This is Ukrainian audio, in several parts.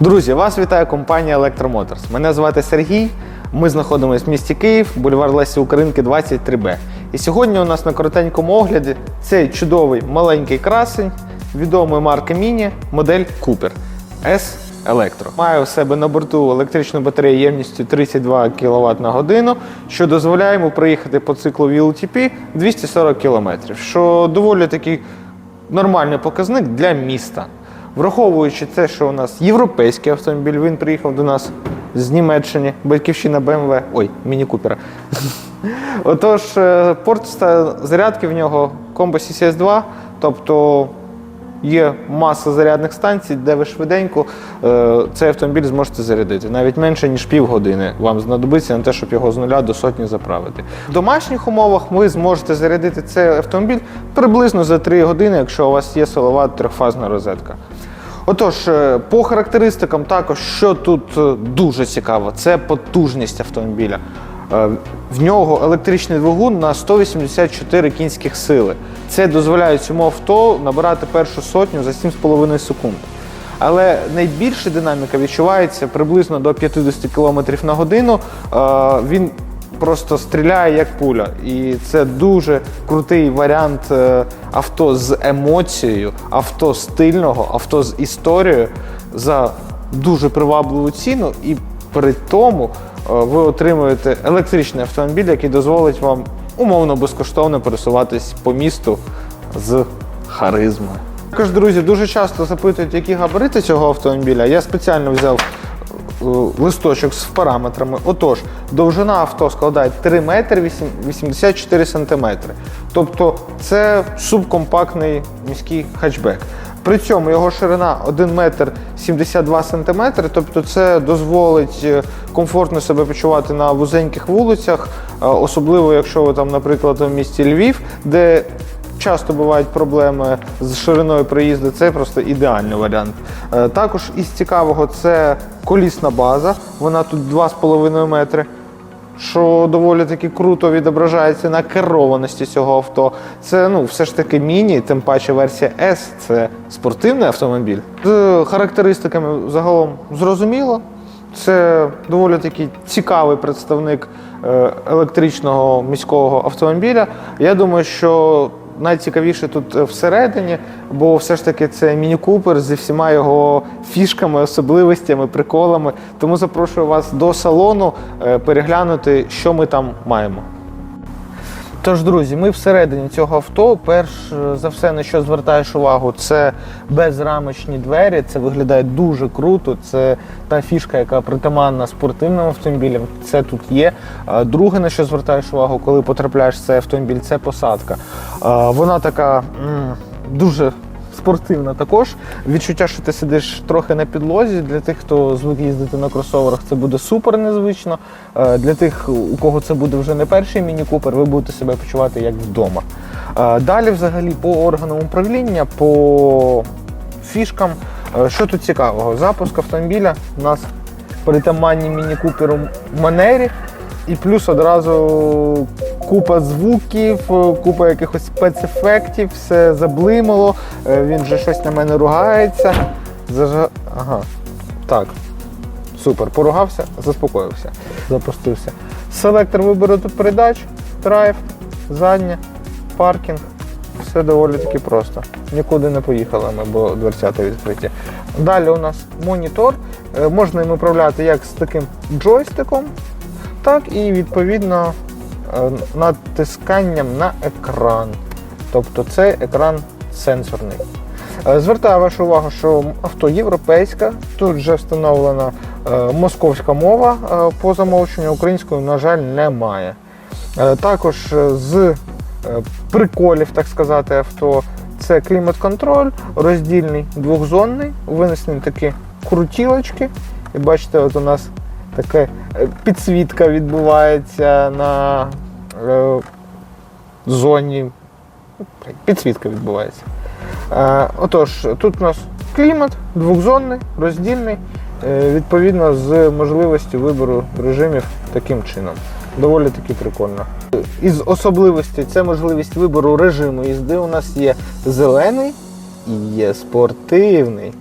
Друзі, вас вітає компанія Electromotorz. Мене звати Сергій. Ми знаходимося в місті Київ, бульвар Лесі Українки 23Б. І сьогодні у нас на коротенькому огляді цей чудовий маленький красень відомої марки Міні, модель Cooper S Electro. Має у себе на борту електричну батарею ємністю 32 кВт на годину, що дозволяє йому проїхати по циклу VLTP 240 км, що доволі такий нормальний показник для міста. Враховуючи те, що у нас європейський автомобіль, він приїхав до нас з Німеччини, батьківщина BMW, ой, Міні Купера. Отож, е, порт зарядки в нього Combo CCS 2, тобто є маса зарядних станцій, де ви швиденько е, цей автомобіль зможете зарядити. Навіть менше, ніж півгодини вам знадобиться на те, щоб його з нуля до сотні заправити. В домашніх умовах ви зможете зарядити цей автомобіль приблизно за 3 години, якщо у вас є силова трьохфазна розетка. Отож, е, по характеристикам також, що тут е, дуже цікаво, це потужність автомобіля. Е, В нього електричний двигун на 184 кінських сили. Це дозволяє цьому авто набирати першу сотню за 7,5 секунд. Але найбільша динаміка відчувається приблизно до 50 км на годину. Е, Він просто стріляє як пуля. І це дуже крутий варіант е, авто з емоцією, авто стильного, авто з історією за дуже привабливу ціну. І при тому ви отримуєте електричний автомобіль, який дозволить вам умовно безкоштовно пересуватись по місту з харизмою. Також, друзі, дуже часто запитують, які габарити цього автомобіля. Я спеціально взяв е, листочок з параметрами. Отож, довжина авто складає 3 метри 8 84 сантиметри. Тобто це субкомпактний міський хатчбек. При цьому його ширина 1 метр 72 сантиметри, тобто це дозволить е, комфортно себе почувати на вузеньких вулицях, е, особливо якщо ви там, наприклад, в місті Львів, де часто бувають проблеми з шириною проїзду, це просто ідеальний варіант. Е, Також із цікавого це колісна база, вона тут 2,5 метри. Що доволі таки круто відображається на керованості цього авто. Це ну все ж таки міні, тим паче версія S це спортивний автомобіль. З характеристиками загалом зрозуміло. Це доволі таки цікавий представник е, електричного міського автомобіля. Я думаю, що найцікавіше тут е, всередині, бо все ж таки це міні-купер зі всіма його фішками, особливостями, приколами. Тому запрошую вас до салону е, переглянути, що ми там маємо. Тож, друзі, ми всередині цього авто. Перш е, за все, на що звертаєш увагу, це безрамочні двері. Це виглядає дуже круто. Це та фішка, яка притаманна спортивним автомобілям. Це тут є. Друге, на що звертаєш увагу, коли потрапляєш в цей автомобіль, це посадка. Вона така дуже. Спортивна також. Відчуття, що ти сидиш трохи на підлозі. Для тих, хто звик їздити на кросоверах, це буде супер незвично. Е, Для тих, у кого це буде вже не перший міні-купер, ви будете себе почувати як вдома. Е, Далі, взагалі, по органам управління, по фішкам. Е, Що тут цікавого? Запуск автомобіля у нас притаманні міні-куперу манері. І плюс одразу купа звуків, купа якихось спецефектів, все заблимало. Е, Він вже щось на мене ругається. Зажа... Ага. Так. Супер. Поругався, заспокоївся, запустився. Селектор вибору передач, драйв, заднє, паркінг. Все доволі таки просто. Нікуди не поїхали ми, бо дверцята відкриті. Далі у нас монітор. Е, Можна їм управляти як з таким джойстиком, так і відповідно е, натисканням на екран. Тобто це екран сенсорний. Е, Звертаю вашу увагу, що авто європейське, тут вже встановлена е, московська мова е, по замовченню, української, на жаль, немає. Е, Також е, з е, приколів, так сказати, авто це клімат-контроль, роздільний двохзонний, винесені такі крутілочки. І бачите, от у нас така е, підсвітка відбувається на е, зоні. Підсвітка відбувається. Е, отож, тут у нас клімат, двохзонний, роздільний, е, відповідно з можливістю вибору режимів таким чином. Доволі таки прикольно. Із особливостей це можливість вибору режиму їзди. У нас є зелений і є спортивний.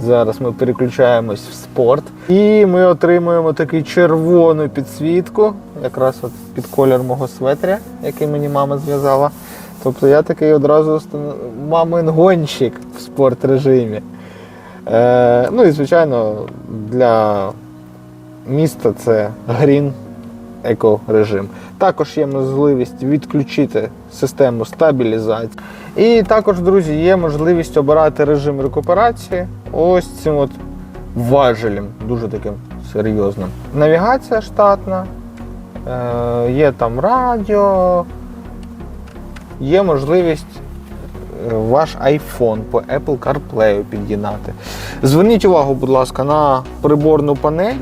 Зараз ми переключаємось в спорт. І ми отримуємо таку червону підсвітку, якраз от під колір мого светря, який мені мама зв'язала. Тобто я такий одразу мамин гонщик в спорт режимі. Е, ну і звичайно, для міста це грін екорежим. Також є можливість відключити систему стабілізації. І також, друзі, є можливість обирати режим рекуперації ось цим от важелем, дуже таким серйозним. Навігація штатна, е, є там радіо, є можливість е, ваш iPhone по Apple CarPlay під'єднати. Зверніть увагу, будь ласка, на приборну панель.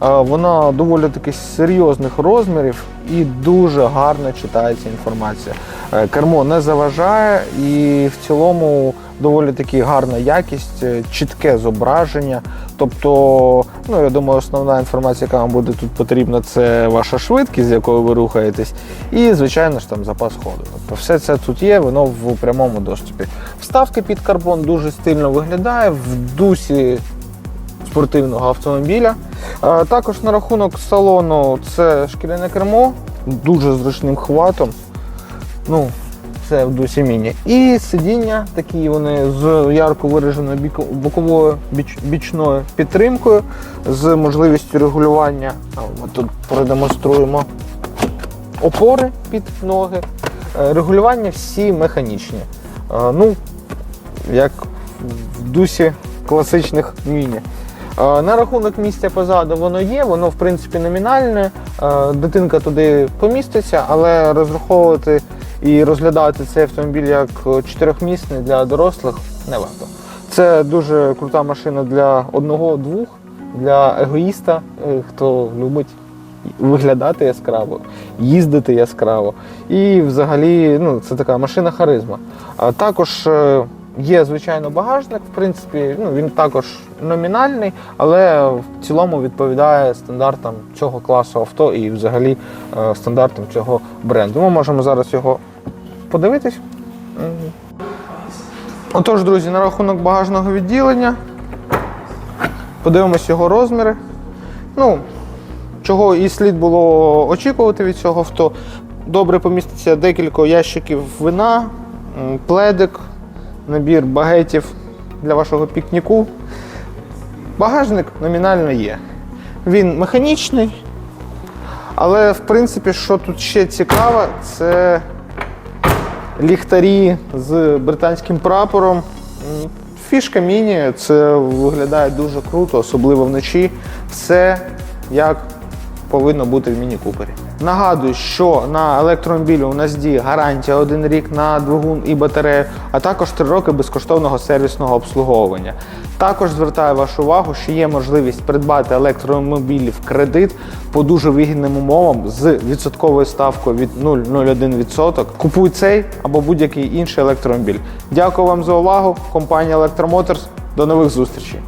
Вона доволі таки серйозних розмірів і дуже гарно читається інформація. Е, Кермо не заважає і в цілому доволі таки гарна якість, е, чітке зображення. Тобто, ну я думаю, основна інформація, яка вам буде тут потрібна, це ваша швидкість, з якою ви рухаєтесь, і, звичайно ж, там запас ходу. Тобто, все це тут є, воно в прямому доступі. Вставки під карбон дуже стильно виглядає в дусі спортивного автомобіля. Також на рахунок салону це шкіряне кермо, дуже зручним хватом. Ну, це в дусі міні. І сидіння такі вони з ярко вираженою боковою біч- бічною підтримкою, з можливістю регулювання. Ми тут продемонструємо опори під ноги. Е, Регулювання всі механічні. Е, Ну, як в дусі класичних міні. Е, На рахунок місця позаду воно є, воно в принципі номінальне. Е, Дитинка туди поміститься, але розраховувати і розглядати цей автомобіль як чотирьохмісний для дорослих не варто. Це дуже крута машина для одного-двох, для егоїста, е, хто любить виглядати яскраво, їздити яскраво. І взагалі ну, це така машина харизма. А також є, звичайно, багажник, в принципі, ну, він також номінальний, але в цілому відповідає стандартам цього класу авто і взагалі е, стандартам цього бренду. Ми можемо зараз його подивитись. Отож, друзі, на рахунок багажного відділення. Подивимось його розміри. Ну, чого і слід було очікувати від цього авто. Добре поміститься декілька ящиків вина, пледик, набір багетів для вашого пікніку. Багажник номінально є. Він механічний, але в принципі, що тут ще цікаво, це ліхтарі з британським прапором. Фішка міні, це виглядає дуже круто, особливо вночі. Все як повинно бути в міні-купері. Нагадую, що на електромобілі у нас діє гарантія один рік на двигун і батарею, а також три роки безкоштовного сервісного обслуговування. Також звертаю вашу увагу, що є можливість придбати електромобілі в кредит по дуже вигідним умовам з відсотковою ставкою від 0,01%. Купуй цей або будь-який інший електромобіль. Дякую вам за увагу. Компанія Electromotorz. До нових зустрічей.